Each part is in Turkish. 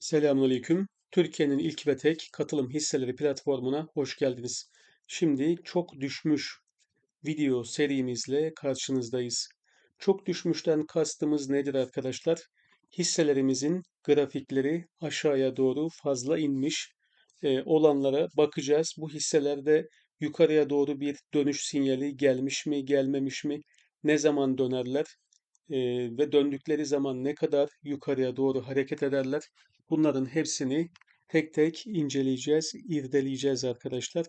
Selamünaleyküm. Türkiye'nin ilk ve tek katılım hisseleri platformuna hoş geldiniz. Şimdi çok düşmüş video serimizle karşınızdayız. Çok düşmüşten kastımız nedir arkadaşlar? Hisselerimizin grafikleri aşağıya doğru fazla inmiş e, olanlara bakacağız. Bu hisselerde yukarıya doğru bir dönüş sinyali gelmiş mi, gelmemiş mi? Ne zaman dönerler? e, ve döndükleri zaman ne kadar yukarıya doğru hareket ederler? Bunların hepsini tek tek inceleyeceğiz, irdeleyeceğiz arkadaşlar.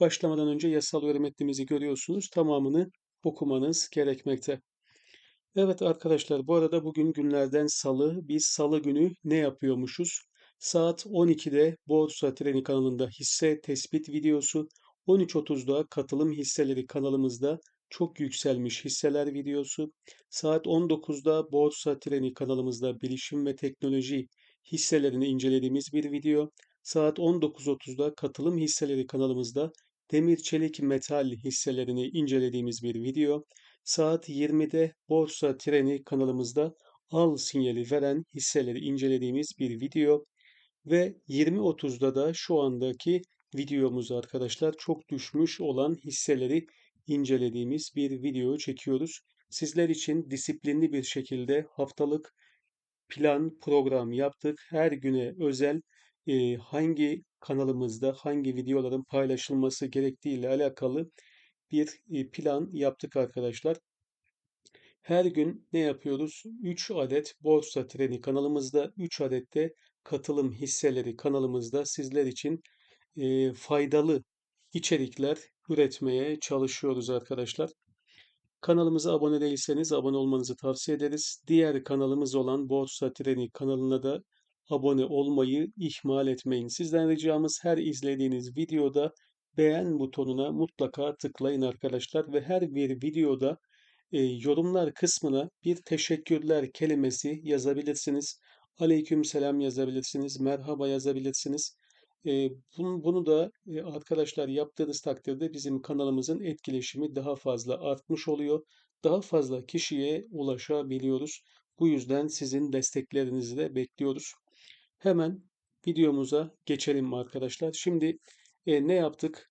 Başlamadan önce yasal yorum metnimizi görüyorsunuz. Tamamını okumanız gerekmekte. Evet arkadaşlar bu arada bugün günlerden salı. Biz salı günü ne yapıyormuşuz? Saat 12'de Borsa Treni kanalında hisse tespit videosu, 13.30'da katılım hisseleri kanalımızda çok yükselmiş hisseler videosu, saat 19'da Borsa Treni kanalımızda bilişim ve teknoloji hisselerini incelediğimiz bir video, saat 19.30'da katılım hisseleri kanalımızda demir çelik metal hisselerini incelediğimiz bir video, saat 20'de Borsa Treni kanalımızda al sinyali veren hisseleri incelediğimiz bir video. Ve 20.30'da da şu andaki videomuz arkadaşlar çok düşmüş olan hisseleri incelediğimiz bir video çekiyoruz. Sizler için disiplinli bir şekilde haftalık plan program yaptık. Her güne özel e, hangi kanalımızda hangi videoların paylaşılması gerektiği ile alakalı bir e, plan yaptık arkadaşlar. Her gün ne yapıyoruz? 3 adet borsa treni kanalımızda, 3 adet de katılım hisseleri kanalımızda sizler için e, faydalı içerikler üretmeye çalışıyoruz arkadaşlar. Kanalımıza abone değilseniz abone olmanızı tavsiye ederiz. Diğer kanalımız olan Borsa Treni kanalına da abone olmayı ihmal etmeyin. Sizden ricamız her izlediğiniz videoda beğen butonuna mutlaka tıklayın arkadaşlar ve her bir videoda e, yorumlar kısmına bir teşekkürler kelimesi yazabilirsiniz. Aleyküm selam yazabilirsiniz, merhaba yazabilirsiniz. Bunu, bunu da arkadaşlar yaptığınız takdirde bizim kanalımızın etkileşimi daha fazla artmış oluyor. Daha fazla kişiye ulaşabiliyoruz. Bu yüzden sizin desteklerinizi de bekliyoruz. Hemen videomuza geçelim arkadaşlar. Şimdi e, ne yaptık?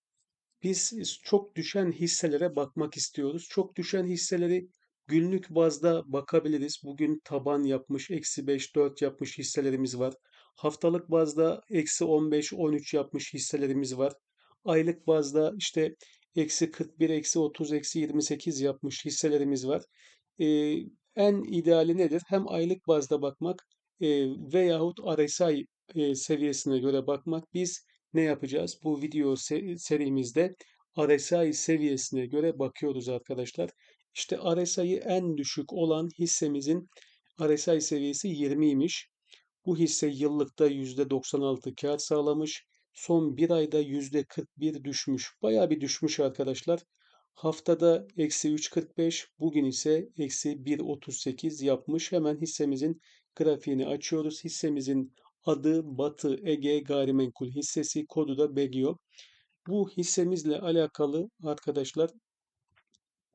Biz çok düşen hisselere bakmak istiyoruz. Çok düşen hisseleri günlük bazda bakabiliriz. Bugün taban yapmış, eksi 5, 4 yapmış hisselerimiz var. Haftalık bazda eksi 15, 13 yapmış hisselerimiz var. Aylık bazda işte eksi 41, eksi 30, eksi 28 yapmış hisselerimiz var. Ee, en ideali nedir? Hem aylık bazda bakmak e, veyahut RSI e, seviyesine göre bakmak. Biz ne yapacağız? Bu video serimizde RSI seviyesine göre bakıyoruz arkadaşlar. İşte RSI'yi en düşük olan hissemizin RSI seviyesi 20'ymiş. Bu hisse yıllıkta %96 kar sağlamış. Son bir ayda %41 düşmüş. Baya bir düşmüş arkadaşlar. Haftada eksi 3.45, bugün ise eksi 1.38 yapmış. Hemen hissemizin grafiğini açıyoruz. Hissemizin adı Batı Ege Gayrimenkul hissesi, kodu da BEGIO. Bu hissemizle alakalı arkadaşlar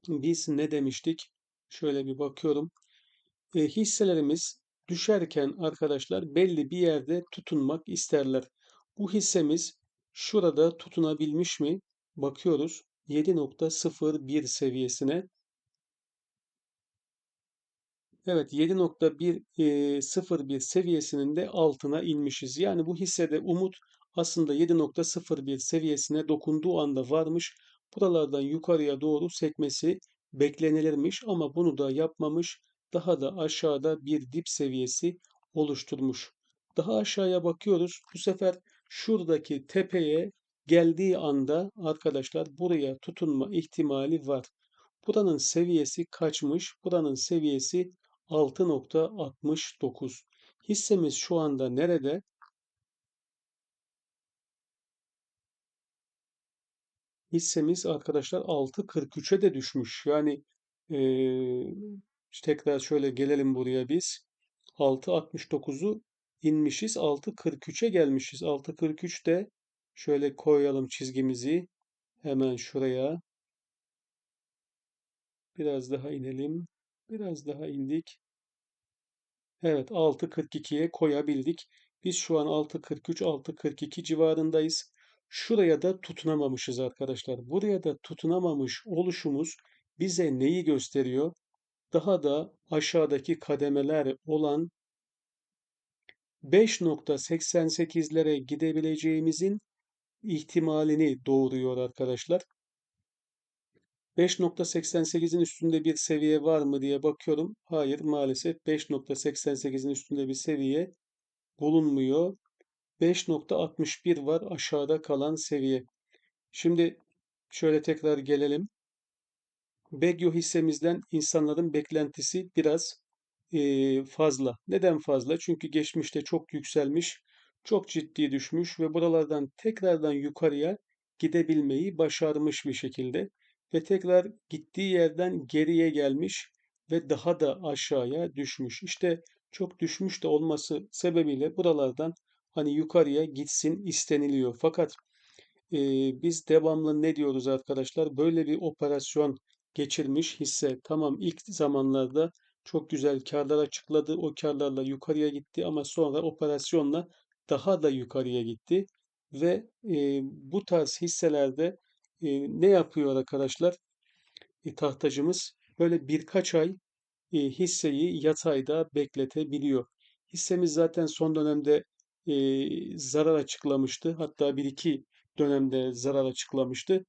biz ne demiştik? Şöyle bir bakıyorum. E, hisselerimiz düşerken arkadaşlar belli bir yerde tutunmak isterler. Bu hissemiz şurada tutunabilmiş mi? Bakıyoruz 7.01 seviyesine. Evet 7.101 seviyesinin de altına inmişiz. Yani bu hissede umut aslında 7.01 seviyesine dokunduğu anda varmış. Buralardan yukarıya doğru sekmesi beklenilirmiş ama bunu da yapmamış. Daha da aşağıda bir dip seviyesi oluşturmuş. Daha aşağıya bakıyoruz. Bu sefer şuradaki tepeye geldiği anda arkadaşlar buraya tutunma ihtimali var. Buranın seviyesi kaçmış? Buranın seviyesi 6.69. Hissemiz şu anda nerede? Hissemiz arkadaşlar 6.43'e de düşmüş. Yani ee, tekrar şöyle gelelim buraya biz. 6.69'u inmişiz. 6.43'e gelmişiz. 6.43'te şöyle koyalım çizgimizi. Hemen şuraya. Biraz daha inelim. Biraz daha indik. Evet 6.42'ye koyabildik. Biz şu an 6.43, 6.42 civarındayız. Şuraya da tutunamamışız arkadaşlar. Buraya da tutunamamış oluşumuz bize neyi gösteriyor? Daha da aşağıdaki kademeler olan 5.88'lere gidebileceğimizin ihtimalini doğuruyor arkadaşlar. 5.88'in üstünde bir seviye var mı diye bakıyorum. Hayır maalesef 5.88'in üstünde bir seviye bulunmuyor. 5.61 var aşağıda kalan seviye. Şimdi şöyle tekrar gelelim. Begyo hissemizden insanların beklentisi biraz eee, fazla. Neden fazla? Çünkü geçmişte çok yükselmiş, çok ciddi düşmüş ve buralardan tekrardan yukarıya gidebilmeyi başarmış bir şekilde ve tekrar gittiği yerden geriye gelmiş ve daha da aşağıya düşmüş. İşte çok düşmüş de olması sebebiyle buralardan hani yukarıya gitsin isteniliyor. Fakat e, biz devamlı ne diyoruz arkadaşlar? Böyle bir operasyon geçirmiş hisse. Tamam ilk zamanlarda çok güzel karlar açıkladı. O karlarla yukarıya gitti ama sonra operasyonla daha da yukarıya gitti. Ve e, bu tarz hisselerde e, ne yapıyor arkadaşlar? E, tahtacımız böyle birkaç ay e, hisseyi yatayda bekletebiliyor. Hissemiz zaten son dönemde e, zarar açıklamıştı. Hatta bir iki dönemde zarar açıklamıştı.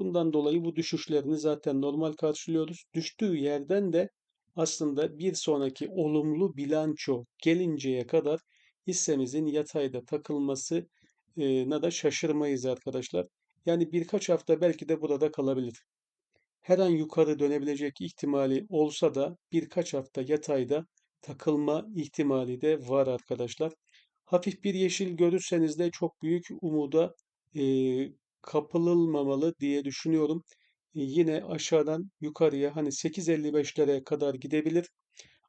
Bundan dolayı bu düşüşlerini zaten normal karşılıyoruz. Düştüğü yerden de aslında bir sonraki olumlu bilanço gelinceye kadar hissemizin yatayda takılmasına da şaşırmayız arkadaşlar. Yani birkaç hafta belki de burada kalabilir. Her an yukarı dönebilecek ihtimali olsa da birkaç hafta yatayda takılma ihtimali de var arkadaşlar. Hafif bir yeşil görürseniz de çok büyük umuda e, kapılılmamalı diye düşünüyorum. E, yine aşağıdan yukarıya hani 8.55'lere kadar gidebilir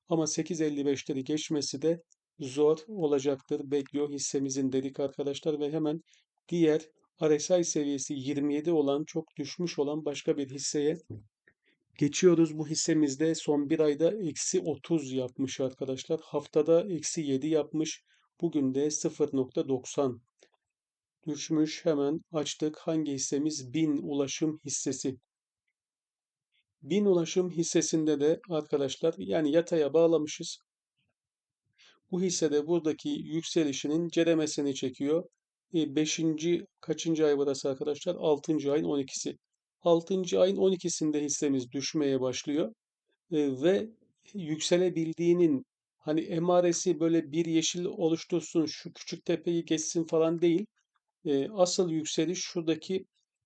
ama 8.55'leri geçmesi de zor olacaktır. Bekliyor hissemizin dedik arkadaşlar ve hemen diğer RSI seviyesi 27 olan çok düşmüş olan başka bir hisseye geçiyoruz. Bu hissemizde son bir ayda eksi 30 yapmış arkadaşlar. Haftada eksi 7 yapmış. Bugün de 0.90 düşmüş. Hemen açtık. Hangi hissemiz? Bin ulaşım hissesi. Bin ulaşım hissesinde de arkadaşlar yani yataya bağlamışız. Bu hissede buradaki yükselişinin ceremesini çekiyor. 5. kaçıncı ay burası arkadaşlar? 6. ayın 12'si. 6. ayın 12'sinde hissemiz düşmeye başlıyor. E, ve yükselebildiğinin hani emaresi böyle bir yeşil oluştursun, şu küçük tepeyi geçsin falan değil. E, asıl yükseliş şuradaki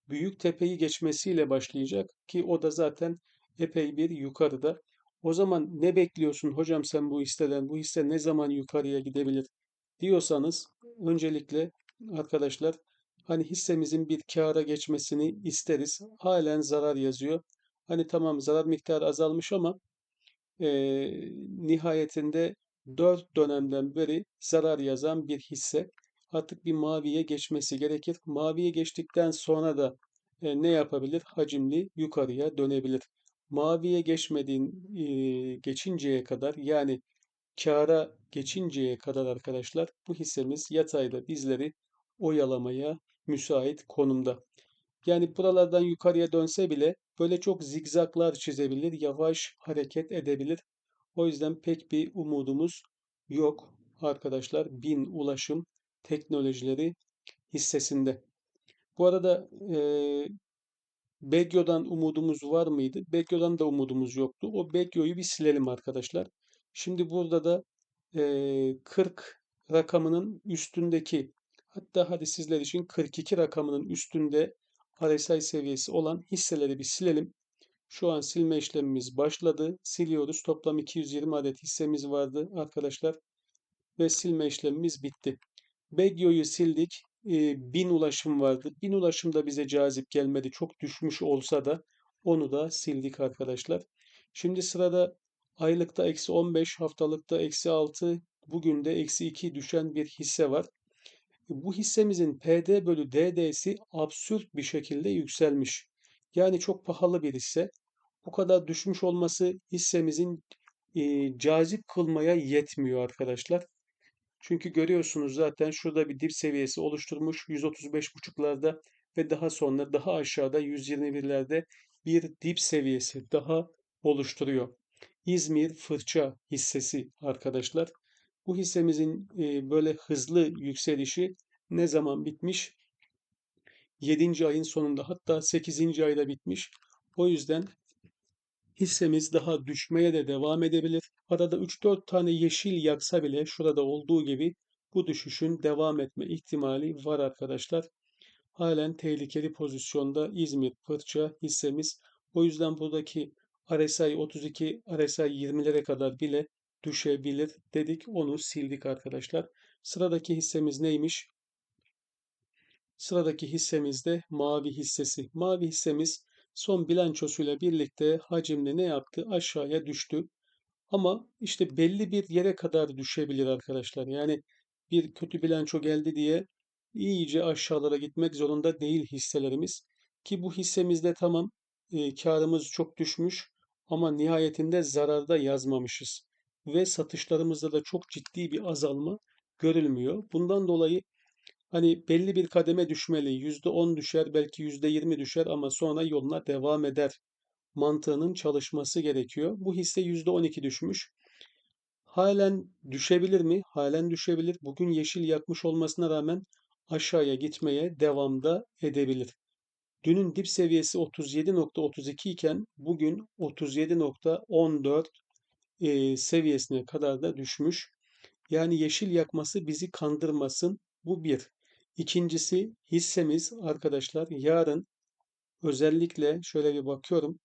büyük tepeyi geçmesiyle başlayacak ki o da zaten epey bir yukarıda. O zaman ne bekliyorsun hocam sen bu hisseden? Bu hisse ne zaman yukarıya gidebilir diyorsanız öncelikle arkadaşlar hani hissemizin bir kâra geçmesini isteriz. Halen zarar yazıyor. Hani tamam zarar miktarı azalmış ama e, nihayetinde 4 dönemden beri zarar yazan bir hisse. Artık bir maviye geçmesi gerekir. Maviye geçtikten sonra da e, ne yapabilir? Hacimli yukarıya dönebilir. Maviye geçmediğin e, geçinceye kadar yani kâra geçinceye kadar arkadaşlar bu hissemiz yatayda bizleri oyalamaya müsait konumda. Yani buralardan yukarıya dönse bile böyle çok zigzaklar çizebilir, yavaş hareket edebilir. O yüzden pek bir umudumuz yok arkadaşlar. Bin ulaşım teknolojileri hissesinde. Bu arada e, Begyo'dan umudumuz var mıydı? Begyo'dan da umudumuz yoktu. O Begyo'yu bir silelim arkadaşlar. Şimdi burada da e, 40 rakamının üstündeki hatta hadi sizler için 42 rakamının üstünde RSI seviyesi olan hisseleri bir silelim. Şu an silme işlemimiz başladı. Siliyoruz. Toplam 220 adet hissemiz vardı arkadaşlar. Ve silme işlemimiz bitti. Begyo'yu sildik. E, bin ulaşım vardı. Bin ulaşım da bize cazip gelmedi. Çok düşmüş olsa da onu da sildik arkadaşlar. Şimdi sırada aylıkta eksi 15, haftalıkta eksi 6, bugün de eksi 2 düşen bir hisse var. Bu hissemizin PD bölü DD'si absürt bir şekilde yükselmiş. Yani çok pahalı bir hisse. Bu kadar düşmüş olması hissemizin e, cazip kılmaya yetmiyor arkadaşlar. Çünkü görüyorsunuz zaten şurada bir dip seviyesi oluşturmuş 135.5'larda ve daha sonra daha aşağıda 121'lerde bir dip seviyesi daha oluşturuyor. İzmir Fırça hissesi arkadaşlar. Bu hissemizin e, böyle hızlı yükselişi ne zaman bitmiş? 7. ayın sonunda hatta 8. ayda bitmiş. O yüzden hissemiz daha düşmeye de devam edebilir. Arada 3-4 tane yeşil yaksa bile şurada olduğu gibi bu düşüşün devam etme ihtimali var arkadaşlar. Halen tehlikeli pozisyonda İzmir Fırça hissemiz. O yüzden buradaki RSI 32, RSI 20'lere kadar bile düşebilir dedik. Onu sildik arkadaşlar. Sıradaki hissemiz neymiş? Sıradaki hissemiz de mavi hissesi. Mavi hissemiz son bilançosuyla birlikte hacimle ne yaptı? Aşağıya düştü. Ama işte belli bir yere kadar düşebilir arkadaşlar. Yani bir kötü bilanço geldi diye iyice aşağılara gitmek zorunda değil hisselerimiz. Ki bu hissemizde tamam e, karımız çok düşmüş ama nihayetinde zararda yazmamışız. Ve satışlarımızda da çok ciddi bir azalma görülmüyor. Bundan dolayı hani belli bir kademe düşmeli. %10 düşer, belki %20 düşer ama sonra yoluna devam eder mantığının çalışması gerekiyor. Bu hisse %12 düşmüş. Halen düşebilir mi? Halen düşebilir. Bugün yeşil yakmış olmasına rağmen aşağıya gitmeye devamda edebilir. Dünün dip seviyesi 37.32 iken bugün 37.14 e, seviyesine kadar da düşmüş. Yani yeşil yakması bizi kandırmasın. Bu bir. İkincisi hissemiz arkadaşlar yarın özellikle şöyle bir bakıyorum.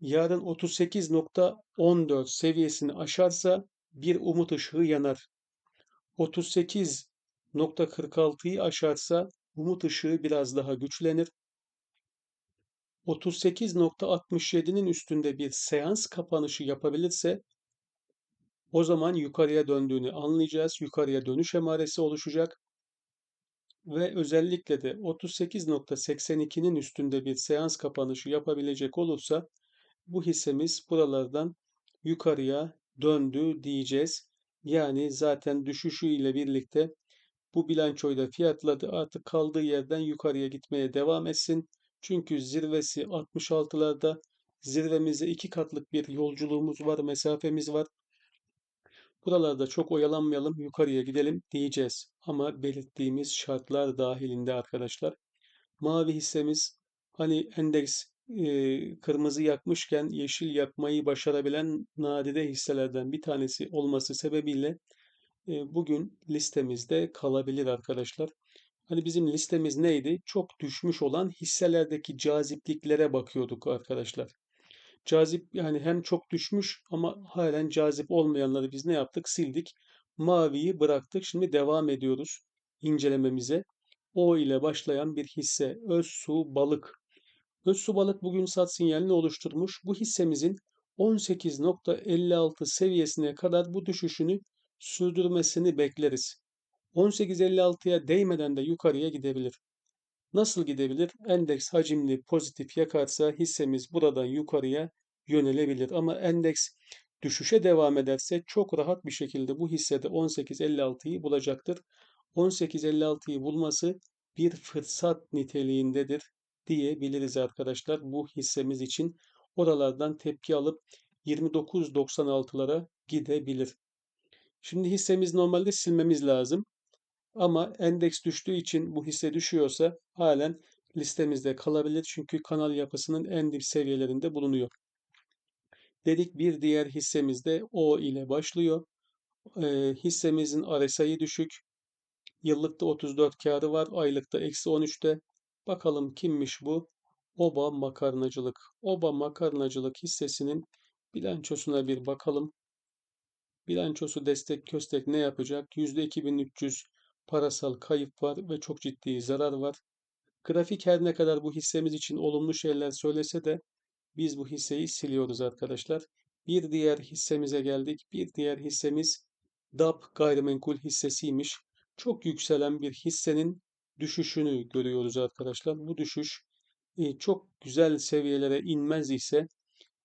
Yarın 38.14 seviyesini aşarsa bir umut ışığı yanar. 38.46'yı aşarsa umut ışığı biraz daha güçlenir. 38.67'nin üstünde bir seans kapanışı yapabilirse o zaman yukarıya döndüğünü anlayacağız. Yukarıya dönüş emaresi oluşacak. Ve özellikle de 38.82'nin üstünde bir seans kapanışı yapabilecek olursa bu hissemiz buralardan yukarıya döndü diyeceğiz. Yani zaten düşüşü ile birlikte bu bilançoyu da fiyatladı. Artık kaldığı yerden yukarıya gitmeye devam etsin. Çünkü zirvesi 66'larda. Zirvemize iki katlık bir yolculuğumuz var, mesafemiz var. Buralarda çok oyalanmayalım, yukarıya gidelim diyeceğiz. Ama belirttiğimiz şartlar dahilinde arkadaşlar. Mavi hissemiz hani endeks e, kırmızı yakmışken yeşil yakmayı başarabilen nadide hisselerden bir tanesi olması sebebiyle e, bugün listemizde kalabilir arkadaşlar. Hani bizim listemiz neydi? Çok düşmüş olan hisselerdeki cazipliklere bakıyorduk arkadaşlar. Cazip yani hem çok düşmüş ama halen cazip olmayanları biz ne yaptık? Sildik. Maviyi bıraktık. Şimdi devam ediyoruz incelememize. O ile başlayan bir hisse. Özsu Balık. Özsu Balık bugün sat sinyalini oluşturmuş. Bu hissemizin 18.56 seviyesine kadar bu düşüşünü sürdürmesini bekleriz. 18.56'ya değmeden de yukarıya gidebilir. Nasıl gidebilir? Endeks hacimli pozitif yakarsa hissemiz buradan yukarıya yönelebilir. Ama endeks düşüşe devam ederse çok rahat bir şekilde bu hissede 18.56'yı bulacaktır. 18.56'yı bulması bir fırsat niteliğindedir diyebiliriz arkadaşlar bu hissemiz için. Oralardan tepki alıp 29.96'lara gidebilir. Şimdi hissemiz normalde silmemiz lazım. Ama endeks düştüğü için bu hisse düşüyorsa halen listemizde kalabilir. Çünkü kanal yapısının en dip seviyelerinde bulunuyor. Dedik bir diğer hissemiz de O ile başlıyor. E, hissemizin RSI'yi düşük. Yıllıkta 34 karı var. Aylıkta eksi 13'te. Bakalım kimmiş bu? Oba Makarnacılık. Oba Makarnacılık hissesinin bilançosuna bir bakalım. Bilançosu destek köstek ne yapacak? %2300 parasal kayıp var ve çok ciddi zarar var. Grafik her ne kadar bu hissemiz için olumlu şeyler söylese de biz bu hisseyi siliyoruz arkadaşlar. Bir diğer hissemize geldik. Bir diğer hissemiz DAP gayrimenkul hissesiymiş. Çok yükselen bir hissenin düşüşünü görüyoruz arkadaşlar. Bu düşüş e, çok güzel seviyelere inmez ise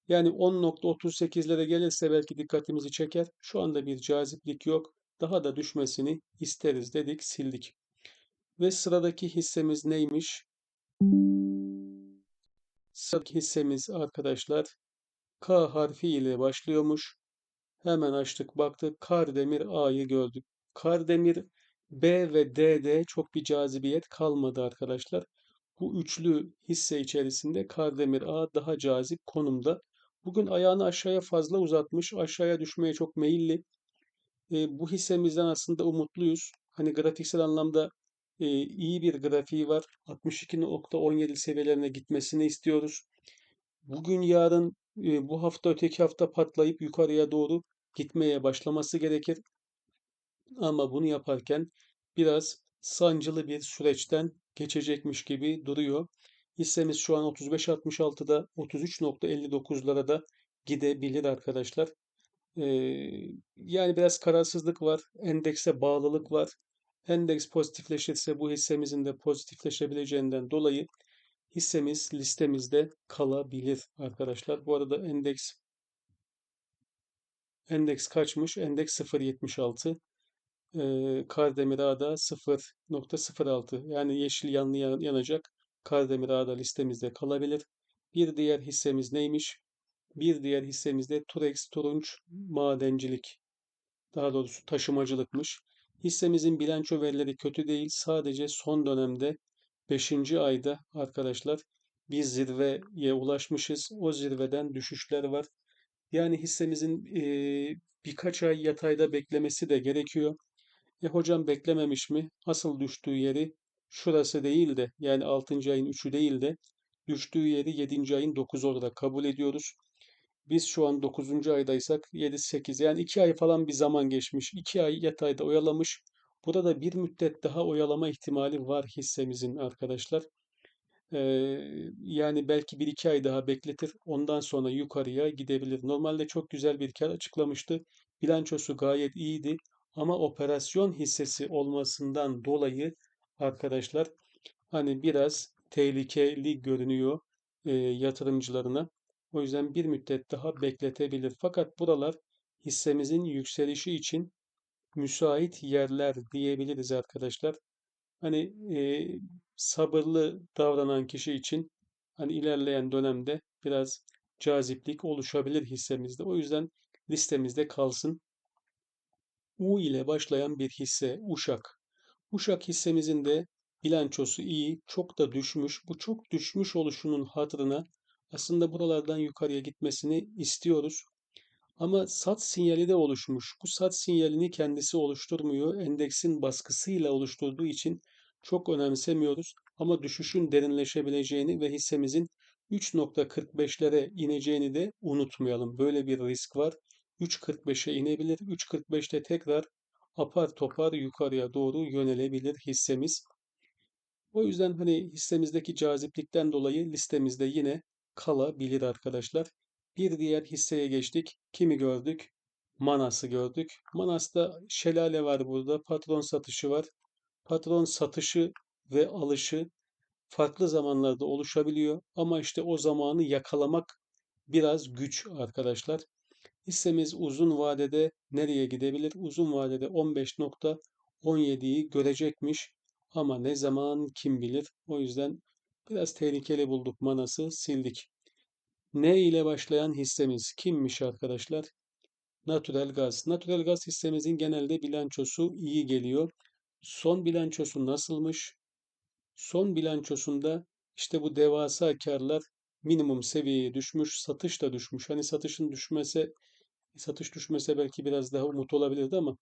yani 10.38'lere gelirse belki dikkatimizi çeker. Şu anda bir caziplik yok. Daha da düşmesini isteriz dedik, sildik. Ve sıradaki hissemiz neymiş? Sıradaki hissemiz arkadaşlar K harfi ile başlıyormuş. Hemen açtık baktık Kardemir A'yı gördük. Kardemir B ve D'de çok bir cazibiyet kalmadı arkadaşlar. Bu üçlü hisse içerisinde Kardemir A daha cazip konumda. Bugün ayağını aşağıya fazla uzatmış, aşağıya düşmeye çok meyilli. E, bu hissemizden aslında umutluyuz. Hani grafiksel anlamda e, iyi bir grafiği var. 62.17 seviyelerine gitmesini istiyoruz. Bugün yarın e, bu hafta öteki hafta patlayıp yukarıya doğru gitmeye başlaması gerekir. Ama bunu yaparken biraz sancılı bir süreçten geçecekmiş gibi duruyor. Hissemiz şu an 35.66'da 33.59'lara da gidebilir arkadaşlar. Ee, yani biraz kararsızlık var. Endekse bağlılık var. Endeks pozitifleşirse bu hissemizin de pozitifleşebileceğinden dolayı hissemiz listemizde kalabilir arkadaşlar. Bu arada endeks endeks kaçmış? Endeks 0.76. Ee, Kardemir Ağda 0.06 yani yeşil yanlı yanacak Kardemir Ağda listemizde kalabilir. Bir diğer hissemiz neymiş? Bir diğer hissemiz de Turex Turunç Madencilik. Daha doğrusu taşımacılıkmış. Hissemizin bilanço verileri kötü değil. Sadece son dönemde 5. ayda arkadaşlar bir zirveye ulaşmışız. O zirveden düşüşler var. Yani hissemizin e, birkaç ay yatayda beklemesi de gerekiyor. E hocam beklememiş mi? Asıl düştüğü yeri şurası değil de yani 6. ayın 3'ü değil de düştüğü yeri 7. ayın 9'u olarak kabul ediyoruz. Biz şu an 9. aydaysak 7-8 yani 2 ay falan bir zaman geçmiş. 2 ay yatayda oyalamış. Burada bir müddet daha oyalama ihtimali var hissemizin arkadaşlar. Ee, yani belki bir iki ay daha bekletir. Ondan sonra yukarıya gidebilir. Normalde çok güzel bir kar açıklamıştı. Bilançosu gayet iyiydi. Ama operasyon hissesi olmasından dolayı arkadaşlar hani biraz tehlikeli görünüyor e, yatırımcılarına. O yüzden bir müddet daha bekletebilir. Fakat buralar hissemizin yükselişi için müsait yerler diyebiliriz arkadaşlar. Hani e, sabırlı davranan kişi için hani ilerleyen dönemde biraz caziplik oluşabilir hissemizde. O yüzden listemizde kalsın. U ile başlayan bir hisse Uşak. Uşak hissemizin de bilançosu iyi, çok da düşmüş. Bu çok düşmüş oluşunun hatırına aslında buralardan yukarıya gitmesini istiyoruz. Ama sat sinyali de oluşmuş. Bu sat sinyalini kendisi oluşturmuyor. Endeksin baskısıyla oluşturduğu için çok önemsemiyoruz. Ama düşüşün derinleşebileceğini ve hissemizin 3.45'lere ineceğini de unutmayalım. Böyle bir risk var. 3.45'e inebilir. 3.45'te tekrar apar topar yukarıya doğru yönelebilir hissemiz. O yüzden hani hissemizdeki caziplikten dolayı listemizde yine kalabilir arkadaşlar. Bir diğer hisseye geçtik. Kimi gördük? Manas'ı gördük. Manas'ta şelale var burada. Patron satışı var. Patron satışı ve alışı farklı zamanlarda oluşabiliyor. Ama işte o zamanı yakalamak biraz güç arkadaşlar. Hissemiz uzun vadede nereye gidebilir? Uzun vadede 15.17'yi görecekmiş. Ama ne zaman kim bilir. O yüzden biraz tehlikeli bulduk manası sildik. N ile başlayan hissemiz kimmiş arkadaşlar? Natural gaz. Natural gaz hissemizin genelde bilançosu iyi geliyor. Son bilançosu nasılmış? Son bilançosunda işte bu devasa karlar minimum seviyeye düşmüş, satış da düşmüş. Hani satışın düşmese, satış düşmese belki biraz daha umut olabilirdi ama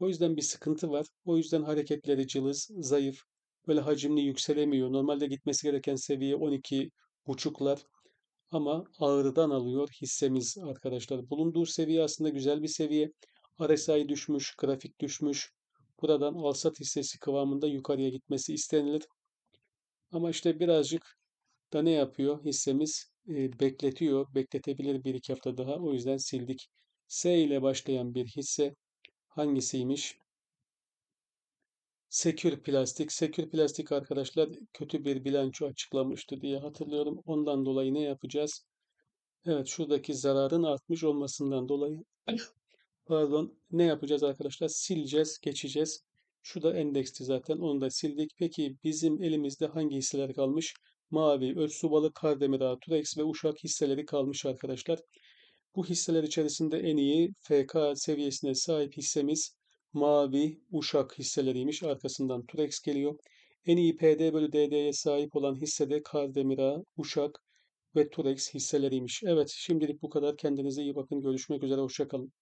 o yüzden bir sıkıntı var. O yüzden hareketleri cılız, zayıf, böyle hacimli yükselemiyor. Normalde gitmesi gereken seviye 12 buçuklar ama ağrıdan alıyor hissemiz arkadaşlar. Bulunduğu seviye aslında güzel bir seviye. RSI düşmüş, grafik düşmüş. Buradan alsat hissesi kıvamında yukarıya gitmesi istenilir. Ama işte birazcık da ne yapıyor hissemiz? E, bekletiyor. Bekletebilir bir iki hafta daha. O yüzden sildik. S ile başlayan bir hisse hangisiymiş? Sekür Plastik. Sekür Plastik arkadaşlar kötü bir bilanço açıklamıştı diye hatırlıyorum. Ondan dolayı ne yapacağız? Evet şuradaki zararın artmış olmasından dolayı Pardon. Ne yapacağız arkadaşlar? Sileceğiz, geçeceğiz. Şu da endeksti zaten. Onu da sildik. Peki bizim elimizde hangi hisseler kalmış? Mavi, Özsubalı, Kardemir Ağa, Turex ve Uşak hisseleri kalmış arkadaşlar. Bu hisseler içerisinde en iyi FK seviyesine sahip hissemiz Mavi, Uşak hisseleriymiş. Arkasından Turex geliyor. En iyi PD bölü DD'ye sahip olan hisse de Kardemir Ağa, Uşak ve Turex hisseleriymiş. Evet, şimdilik bu kadar. Kendinize iyi bakın. Görüşmek üzere. Hoşça kalın.